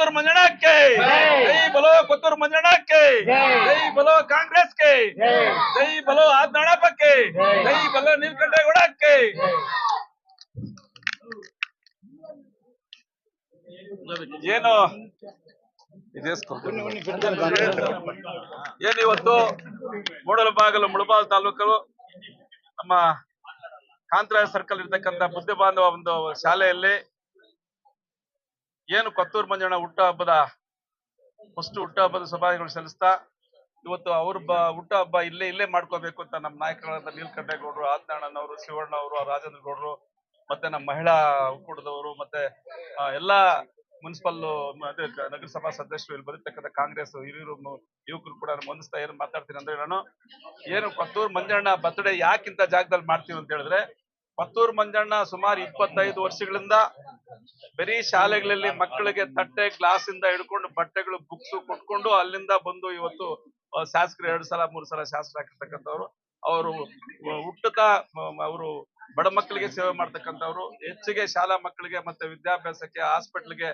ಕೊತ್ತೂರು ಮಂಜಣ್ಣಕ್ಕೆ ಜೈ. ಬಲೋ ಕೊತ್ತೂರು ಮಂಜಣ್ಣಕ್ಕೆ ಜೈ. ಬಲೋ ಕಾಂಗ್ರೆಸ್ಗೆ. ಜೈ. ಬಲೋ ಆದ್ನಳಪ್ಪಕ್ಕೆ ಜೈ. ಬಲೋ ನೀಲ್ಕಂಠೇಗೌಡಕ್ಕೆ ಏನು? ಏನಿವತ್ತು ಮೂಡಲು ಮೂಡಲಬಾಗಲು ಮುಳಬಾಲ್ ತಾಲೂಕು ನಮ್ಮ ಕಾಂತರಾಜ ಸರ್ಕಲ್ ಇರ್ತಕ್ಕಂಥ ಬುದ್ಧಿ ಬಾಂಧವ ಒಂದು ಶಾಲೆಯಲ್ಲಿ ಏನು ಕೊತ್ತೂರು ಮಂಜಣ್ಣ ಹುಟ್ಟ ಹಬ್ಬದ ಫಸ್ಟ್ ಹುಟ್ಟ ಹಬ್ಬದ ಶುಭಾಶಯಗಳು ಸಲ್ಲಿಸ್ತಾ, ಇವತ್ತು ಅವ್ರ ಬ ಹುಟ್ಟ ಹಬ್ಬ ಇಲ್ಲೇ ಇಲ್ಲೇ ಮಾಡ್ಕೋಬೇಕು ಅಂತ ನಮ್ಮ ನಾಯಕರಾದ ನೀಲ್ಕಂಠೇಗೌಡರು ಆದ್ನಾಳಣ್ಣವರು ಶಿವಣ್ಣ ಅವರು ರಾಜೇಂದ್ರ ಗೌಡರು ಮತ್ತೆ ನಮ್ಮ ಮಹಿಳಾ ಒಕ್ಕೂಟದವರು, ಮತ್ತೆ ಎಲ್ಲಾ ಮುನ್ಸಿಪಲ್ ನಗರಸಭಾ ಸದಸ್ಯರು, ಇಲ್ಲಿ ಬರತಕ್ಕಂಥ ಕಾಂಗ್ರೆಸ್ ಹಿರಿಯರು ಯುವಕರು ಕೂಡ ಹೊಂದಿಸ್ತಾ ಏನು ಮಾತಾಡ್ತೀನಿ ಅಂದ್ರೆ ನಾನು, ಏನು ಕೊತ್ತೂರು ಮಂಜಣ್ಣ ಬರ್ತ್ಡೇ ಯಾಕಿಂತ ಜಾಗದಲ್ಲಿ ಮಾಡ್ತೀವಿ ಅಂತ ಹೇಳಿದ್ರೆ ಕೊತ್ತೂರು ಮಂಜಣ್ಣ ಸುಮಾರು ಇಪ್ಪತ್ತೈದು ವರ್ಷಗಳಿಂದ ಬರೀ ಶಾಲೆಗಳಲ್ಲಿ ಮಕ್ಕಳಿಗೆ ತಟ್ಟೆ ಗ್ಲಾಸ್ ಇಂದ ಹಿಡ್ಕೊಂಡು ಬಟ್ಟೆಗಳು ಬುಕ್ಸ್ ಕೊಟ್ಕೊಂಡು ಅಲ್ಲಿಂದ ಬಂದು ಇವತ್ತು ಶಾಸಕರು ಎರಡು ಸಲ, ಮೂರು ಸಲ ಶಾಸಕರಾಗಿರ್ತಕ್ಕಂಥವ್ರು ಅವರು ಹುಟ್ಟುತ್ತಾ ಅವರು ಬಡ ಮಕ್ಕಳಿಗೆ ಸೇವೆ ಮಾಡ್ತಕ್ಕಂಥವ್ರು. ಹೆಚ್ಚಿಗೆ ಶಾಲಾ ಮಕ್ಕಳಿಗೆ ಮತ್ತೆ ವಿದ್ಯಾಭ್ಯಾಸಕ್ಕೆ, ಹಾಸ್ಪಿಟ್ಲ್ಗೆ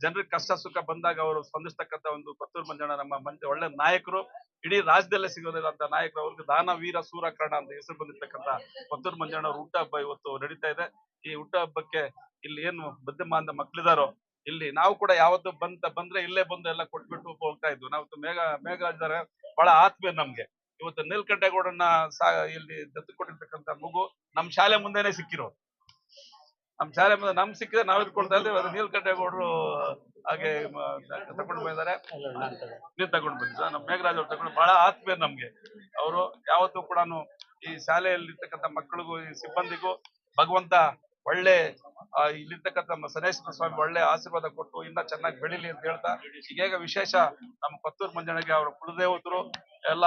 ಜನರಿಗೆ ಕಷ್ಟ ಸುಖ ಬಂದಾಗ ಅವರು ಸ್ಪಂದಿಸ್ತಕ್ಕಂಥ ಒಂದು ಪತ್ತೂರು ಮಂಜಣ್ಣ ನಮ್ಮ ಮಂಜ, ಒಳ್ಳೆ ನಾಯಕರು. ಇಡೀ ರಾಜ್ಯದಲ್ಲೇ ಸಿಗೋದಿಲ್ಲ ಅಂತ ನಾಯಕ ಅವ್ರಿಗೆ ದಾನ, ವೀರ ಸೂರಕರ್ಣ ಅಂತ ಹೆಸರು ಬಂದಿರ್ತಕ್ಕಂಥ ಪತ್ತೂರು ಮಂಜಣ್ಣ ಅವ್ರ ಹುಟ್ಟ ಹಬ್ಬ ಇವತ್ತು ನಡೀತಾ ಇದೆ. ಈ ಹುಟ್ಟ ಹಬ್ಬಕ್ಕೆ ಇಲ್ಲಿ ಏನು ಬುದ್ಧಿಮಾಂದ ಮಕ್ಕಳಿದಾರೋ ಇಲ್ಲಿ ನಾವು ಕೂಡ ಯಾವತ್ತು ಬಂತ, ಬಂದ್ರೆ ಇಲ್ಲೇ ಬಂದು ಎಲ್ಲ ಕೊಟ್ಬಿಟ್ಟು ಹೋಗ್ತಾ ಇದ್ವಿ. ನಾವು ಮೇಘ ಮೇಘರಾಜರ ಬಹಳ ಆತ್ಮೀಯ ನಮ್ಗೆ. ಇವತ್ತು ನೀಲ್ಕಂಠೇಗೌಡನ್ನ ಸಾ ಇಲ್ಲಿ ದತ್ತು ಕೊಟ್ಟಿರ್ತಕ್ಕಂಥ ಮಗು ನಮ್ ಶಾಲೆ ಮುಂದೆನೆ ಸಿಕ್ಕಿರೋ ನಮ್ ಶಾಲೆ ಮುಂದೆ ನಮ್ ಸಿಕ್ಕಿದ್ರೆ ನಾವ್ ಇದ್ಕೊಳ್ತಾ ಇದ್ದೀವಿ ನೀಲ್ಕಂಠೇಗೌಡರು ಹಾಗೆ ತಗೊಂಡ್ ಬಂದಿದ್ದಾರೆ. ನೀವ್ ತಗೊಂಡು ಬಂದಿದ್ದ ನಮ್ಮ ಮೇಘರಾಜ್ ಅವ್ರು ತಗೊಂಡು ಬಹಳ ಆತ್ಮೀಯ ನಮ್ಗೆ. ಅವರು ಯಾವತ್ತೂ ಕೂಡ ಈ ಶಾಲೆಯಲ್ಲಿ ಇರ್ತಕ್ಕಂಥ ಮಕ್ಕಳಿಗೂ, ಈ ಸಿಬ್ಬಂದಿಗೂ ಭಗವಂತ ಒಳ್ಳೆ ಇಲ್ಲಿರ್ತಕ್ಕಂಥ ನಮ್ಮ ಸನೇಶ್ವರ ಸ್ವಾಮಿ ಒಳ್ಳೆ ಆಶೀರ್ವಾದ ಕೊಟ್ಟು ಇನ್ನ ಚೆನ್ನಾಗಿ ಬೆಳಿಲಿ ಅಂತ ಹೇಳ್ತಾ ಈಗ ವಿಶೇಷ ನಮ್ಮ ಪತ್ತೂರು ಮಂಜಣ್ಣಗೆ ಅವರ ಕುಲದೇವತರು ಎಲ್ಲ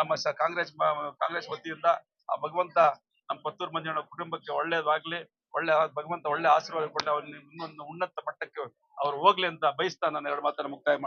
ನಮ್ಮ ಕಾಂಗ್ರೆಸ್ ಕಾಂಗ್ರೆಸ್ ವತಿಯಿಂದ ಆ ಭಗವಂತ ನಮ್ಮ ಪತ್ತೂರು ಮಂಜಣ್ಣ ಕುಟುಂಬಕ್ಕೆ ಒಳ್ಳೇದಾಗ್ಲಿ. ಒಳ್ಳೆ ಭಗವಂತ ಒಳ್ಳೆ ಆಶೀರ್ವಾದ ಕೊಟ್ಟು ಅವ್ರನ್ನ ಇನ್ನೊಂದು ಉನ್ನತ ಮಟ್ಟಕ್ಕೆ ಅವ್ರು ಹೋಗ್ಲಿ ಅಂತ ಬಯಸ್ತಾ ನಾನು ಎರಡು ಮಾತನ್ನ ಮುಕ್ತಾಯ ಮಾಡ್ತೀನಿ.